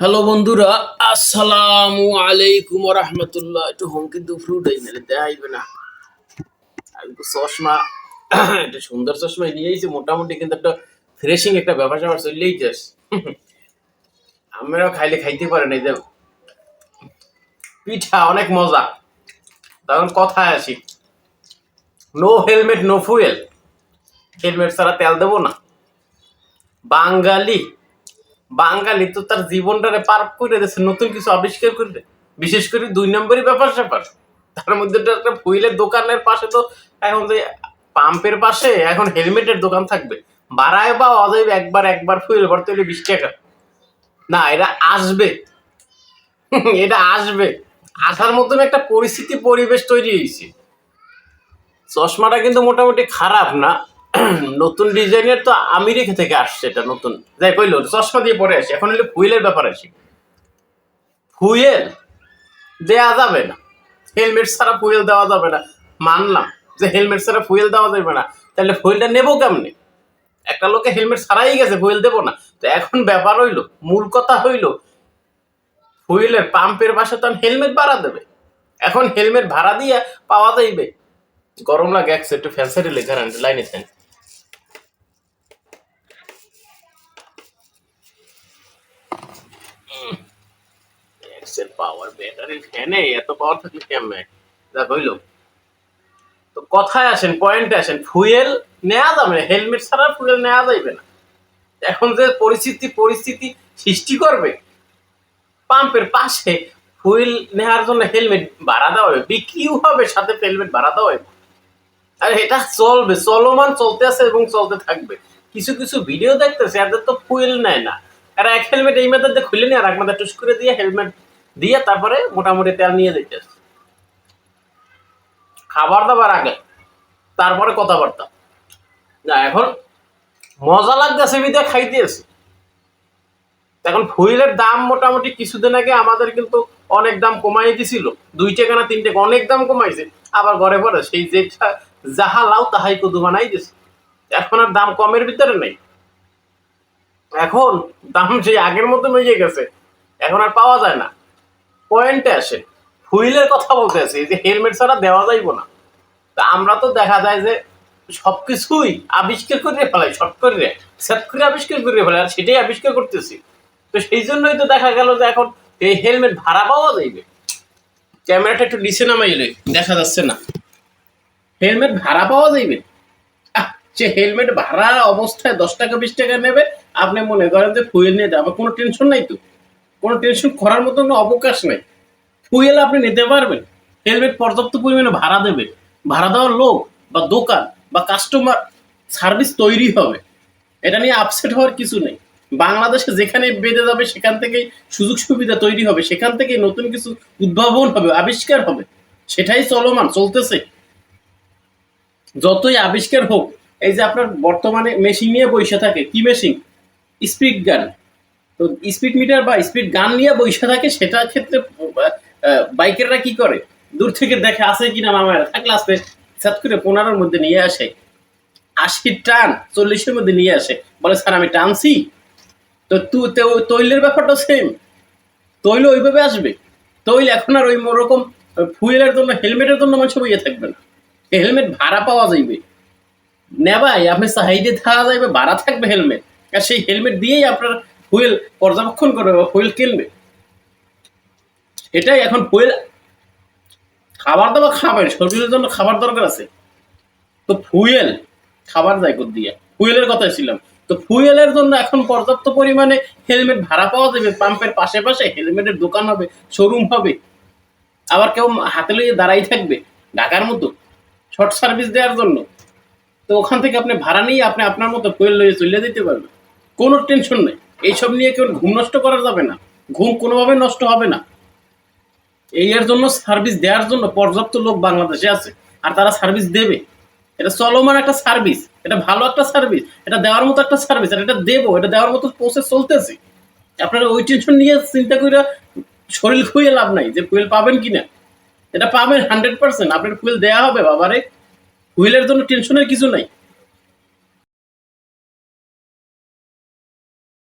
Hello বন্ধুরা। আসসালামু আলাইকুম রহমতুল্লাহ একটু হুমকি দুপুর উঠাই মেলে দেখাইবে না। আমি তো চশমা, একটা সুন্দর চশমা নিয়ে এসেছি মোটামুটি কিন্তু একটা ফ্রেশিং একটা ব্যাপার স্যাপার চললেই যাস আমরাও খাইলে খাইতে পারে না এই পিঠা অনেক মজা। তখন কথায় আসি। No helmet no fuel helmet ছাড়া তেল দেবো না। বাঙালি। বাঙালি তো তার জীবনটারে পার করে দিয়েছে, নতুন কিছু আবিষ্কার করবে। বিশেষ করে দুই নম্বরই ব্যাপার স্যাপার। তার মধ্যে একটা ফুইলের দোকানের পাশে তো এখন যে পাম্পের পাশে এখন হেলমেটের দোকান থাকবে। বাড়ায় বা অজৈব একবার একবার ফুয়েল ভরতে হলে বিশ টাকা। না, এটা আসবে। এটা আসবে। আসার মতন একটা পরিস্থিতি পরিবেশ তৈরি হয়েছে। চশমাটা কিন্তু মোটামুটি খারাপ না। নতুন ডিজাইনের তো আমেরিকা থেকে আসছে এটা নতুন। যাই কইলো, চশমা দিয়ে পরে আসি। এখন হলে ফুয়েলের ব্যাপার আসি। ফুয়েল? দেয়া যাবে না। হেলমেট ছাড়া ফুয়েল দেওয়া যাবে না। মানলাম যে হেলমেট ছাড়া ফুয়েল দেওয়া যাবে না। তাহলে ফুয়েলটা নেব কেমনে? একটা লোকে হেলমেট ছাড়াই গেছে, ফুয়েল দেবো না। তো এখন ব্যাপার হইল, মূল কথা হইল, ফুয়েলের পাম্পের পাশে তো হেলমেট ভাড়া দেবে। এখন হেলমেট ভাড়া দিয়ে পাওয়া যাইবে। গরম লাগে একশো একটু ফ্যান্সারি লেখা লাইনে এক্সেল পাওয়ার ব্যাটারি ফ্যানে এত পাওয়ার থাকলে কেমনে? যা কইলো তো কথায় আসেন পয়েন্টে আসেন ফুয়েল নেওয়া যাবে না হেলমেট ছাড়া ফুয়েল নেওয়া যাইবে না। এখন যে পরিস্থিতি পরিস্থিতি সৃষ্টি করবে, পাম্পের পাশে ফুয়েল নেওয়ার জন্য হেলমেট ভাড়া দেওয়া হবে, বিক্রিও হবে, সাথে হেলমেট ভাড়া দেওয়া হবে। আর এটা চলবে, চলমান চলতে আছে এবং চলতে থাকবে। কিছু কিছু ভিডিও দেখতেছে, এদের তো ফুয়েল নেয় না। এরা এক হেলমেট এই মেথড খুলে নিয়ে আর এক মেথড টুস করে দিয়ে হেলমেট দিয়ে তারপরে মোটামুটি তেল নিয়ে যেতেছে খাবার দাবার আগে, তারপরে কথাবার্তা। না, এখন মজা লাগতেছে বিদে খাইতেছে এখন ফুয়েলের দাম মোটামুটি কিছুদিন আগে আমাদের কিন্তু অনেক দাম কমাই দিছিল। দুই টাকা না তিন টাকা অনেক দাম কমাইছে। আবার ঘরে পরে সেই যে যাহা লাও, তাহাই কদু বানাই দিছে। এখন আর দাম কমের ভিতরে নেই। এখন দাম সেই আগের মতো হয়ে গেছে। এখন আর পাওয়া যায় না। পয়েন্টে আসে। হুইলের কথা বলতে আছে যে হেলমেট ছাড়া দেওয়া যাইব না। তা আমরা তো দেখা যায় যে সবকিছুই আবিষ্কার করে ফেলাই, শর্ট করে, সেট করে আবিষ্কার করে ফেলাই, আর সেটাই আবিষ্কার করতেছি। তো সেই জন্যই তো দেখা গেল যে এখন এই হেলমেট ভাড়া পাওয়া যাইবে। ক্যামেরাটা একটু নিচে নামাইলে দেখা যাচ্ছে না। হেলমেট ভাড়া পাওয়া যাইবে? যে হেলমেট ভাড়া অবস্থায় দশ টাকা, বিশ টাকা নেবে, আপনি মনে করেন যে ফুয়েল নিয়ে যাবে, কোনো টেনশন নাই তো। কোনো টেনশন করার মতো কোনো অবকাশ নেই। ফুয়েল আপনি নিতে পারবেন। হেলমেট পর্যাপ্ত পরিমাণে ভাড়া দেবে। ভাড়া দেওয়ার লোক বা দোকান বা কাস্টমার সার্ভিস তৈরি হবে। এটা নিয়ে আপসেট হওয়ার কিছু নেই। বাংলাদেশে যেখানে বেঁধে যাবে, সেখান থেকেই সুযোগ সুবিধা তৈরি হবে। সেখান থেকে নতুন কিছু উদ্ভাবন হবে, আবিষ্কার হবে। সেটাই চলমান, চলতেছে। যতই আবিষ্কার হোক, এই যে আপনার বর্তমানে মেশিন নিয়ে বসে থাকে, কি মেশিন স্পিড গান তো স্পিড মিটার বা স্পিড গান নিয়ে বসে থাকে, সেটার ক্ষেত্রে বাইকাররা কি করে? দূর থেকে দেখে আছে কিনা মামারা? থাকলে আসতে সাত করে পনেরোর মধ্যে নিয়ে আসে। আশি টান, চল্লিশের মধ্যে নিয়ে আসে। বলে, স্যার, আমি টানছি। তো তু তৈলের ব্যাপারটা সেম তৈল ওইভাবে আসবে। তৈল এখন আর ওই রকম ফুয়েলের জন্য, হেলমেটের জন্য মানুষ বইয়ে থাকবে না। হেলমেট ভাড়া পাওয়া যাইবে। নেবাই, আপনি সাইডে থাকা যাইবে, ভাড়া থাকবে হেলমেট। আর সেই হেলমেট দিয়েই আপনার ফুয়েল পর্যবেক্ষণ করবে বা ফুয়েল কিনবে। এটাই এখন ফুয়েল খাবার দাবার খাবেন শরীরের জন্য খাবার দরকার আছে। তো ফুয়েল, খাবার যায় কোথ দিয়ে? ফুয়েলের কথাই ছিলাম। তো ফুয়েলের জন্য এখন পর্যাপ্ত পরিমাণে হেলমেট ভাড়া পাওয়া যাবে, পাম্পের পাশে পাশে হেলমেটের দোকান হবে শোরুম হবে। আবার কেউ হাতে লইয়ে দাঁড়াই থাকবে ঢাকার মতো শর্ট সার্ভিস দেওয়ার জন্য। তো ওখান থেকে আপনি ভাড়া নিয়ে আপনি আপনার মতো ফুয়েল লইয়ে চলে দিতে পারবেন। কোনো টেনশন নেই। এইসব নিয়ে কেউ ঘুম নষ্ট করা যাবে না। ঘুম কোনোভাবে নষ্ট হবে না। এই এর জন্য সার্ভিস দেওয়ার জন্য পর্যাপ্ত লোক বাংলাদেশে আছে, আর তারা সার্ভিস দেবে। এটা চলমান একটা সার্ভিস এটা ভালো একটা সার্ভিস এটা দেওয়ার মতো একটা সার্ভিস আর এটা দেবো, এটা দেওয়ার মতো প্রসেস চলতেছে। আপনারা ওই টেনশন নিয়ে চিন্তা করে শরীর খুঁয়ে লাভ নাই, যে ফুয়েল পাবেন কিনা। এটা পাবেন হান্ড্রেড পার্সেন্ট আপনার ফুয়েল দেওয়া হবে বাবারে। ফুয়েলের জন্য টেনশনের কিছু নাই।